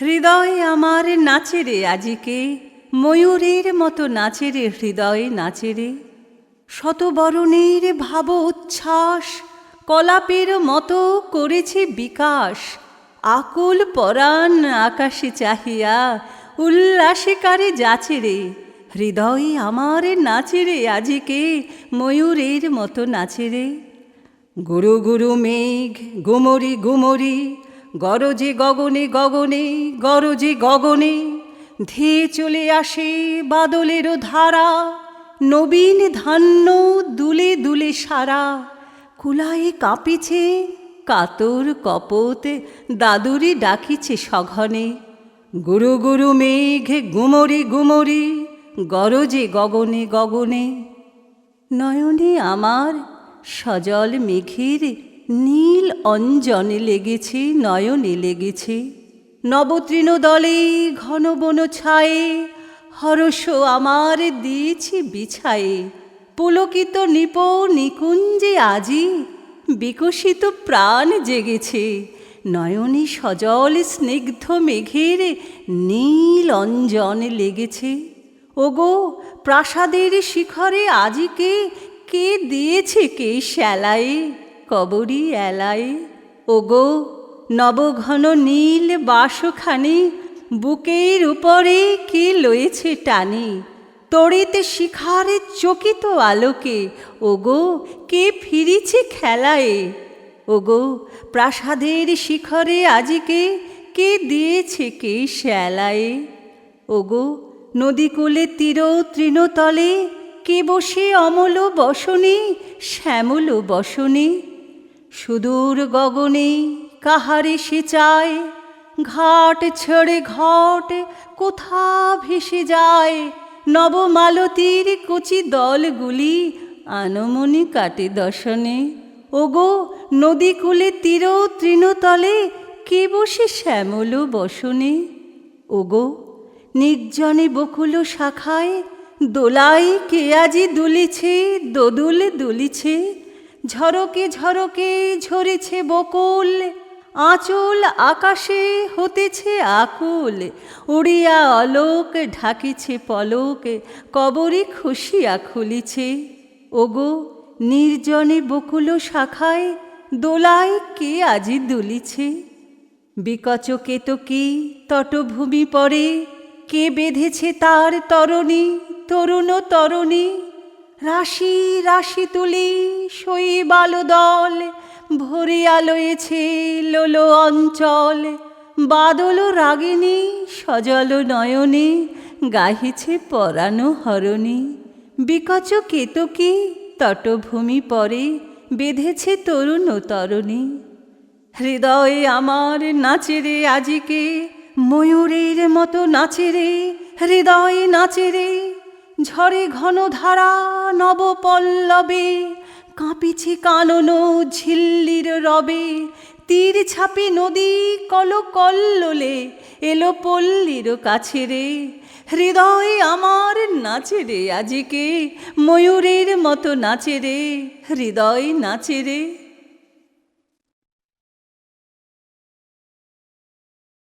হৃদয় আমার নাচে রে আজিকে, ময়ূরের মতো নাচে রে হৃদয়ে নাচে রে। শতবরণের ভাব উচ্ছ্বাস, কলাপের মতো করেছে বিকাশ। আকুল পরাণ আকাশে চাহিয়া উল্লাসে কারে যাচে রে। হৃদয়ে আমার নাচে রে আজিকে, ময়ূরের মতো নাচে রে। গুরু গুরু মেঘ, গুমরি গুমরি গরজে গগনে গগনে, গরজে গগনে ধেয়ে চলে আসে বাদলেরও ধারা, নবীন ধান্য দুলে দুলে সারা। কুলায়ে কাঁপিছে কাতর কপত, দাদুরি ডাকিছে সঘনে। গুরু গুরু মেঘ গুমরি গুমরি, গরজে গগনে গগনে। নয়নে আমার সজল মেঘের নীল অঞ্জনে লেগেছে, নয়নে লেগেছে। নবতৃণ দলে ঘন বন ছায়ে হরস আমার দিয়েছি বিছায়ে। পুলকিত নিপ নিকুঞ্জে আজি, বিকশিত প্রাণ জেগেছে। নয়নে সজল স্নিগ্ধ মেঘের নীল অঞ্জন লেগেছে। ওগো, প্রাসাদের শিখরে আজিকে কে দিয়েছে কে শ্যালায়ে? কবরী এলায়ে ওগো, নবঘন নীল বাসখানি, বুকের উপরে কে লয়েছে টানি? তড়িতে শিখারে চকিত আলোকে, ওগো, কে ফিরিছে খেলায়ে? ওগো, প্রাসাদের শিখরে আজিকে, কে দিয়েছে কে শ্যালায়ে? ওগো, নদীকূলে তীর তৃণতলে, কে বসে অমল বসনে, শ্যামল বসনে? সুদূর গগনে কাহারে সে চায়? ঘাট ছেড়ে ঘট কোথা ভেসে যায়? নবমালতীর কচি দলগুলি আনমনি কাটে দশনে ওগো, নদীকূলে তীর তৃণতলে কে বসে শ্যামল বসনে? ওগো, নির্জনে বকুল শাখায় দোলাই কে আজি দুলিছে, দোদুল দুলিছে? ঝরকে ঝরকে ঝরেছে বকুল, আঁচল আকাশে হতেছে আকুল। উড়িয়া অলোক ঢাকিছে পলক, কবরে খুশিয়া খুলিছে। ওগো, নির্জনে বকুল শাখায় দোলায় কে আজি দুলিছে? বিকচ কেতকী তটভূমি পরে কে বেঁধেছে তার তরণী, তরুণ তরণী? রাশি রাশি তুলি, শৈবাল দল ভরে আলোয়েছে লোলো অঞ্চল। বাদল রাগিনী, সজল নয়নে, গাহিছে পরানো হরণী। বিকচ কেতকী তটভূমি পরে বেঁধেছে তরুণ তরণী। হৃদয়ে আমার নাচে রে আজিকে, ময়ূরের মতো নাচে রে, হৃদয়ে নাচে রে। ঝরে ঘন ধারা নব পল্লবে কাঁপিছে কানন ঝিল্লির রবে, তীর ছাপে নদী কল কল্লোলে, এলো পল্লীর কাছে রে। হৃদয়ে আমার নাচে রে আজিকে, ময়ূরের মতো নাচে রে, হৃদয় নাচে রে।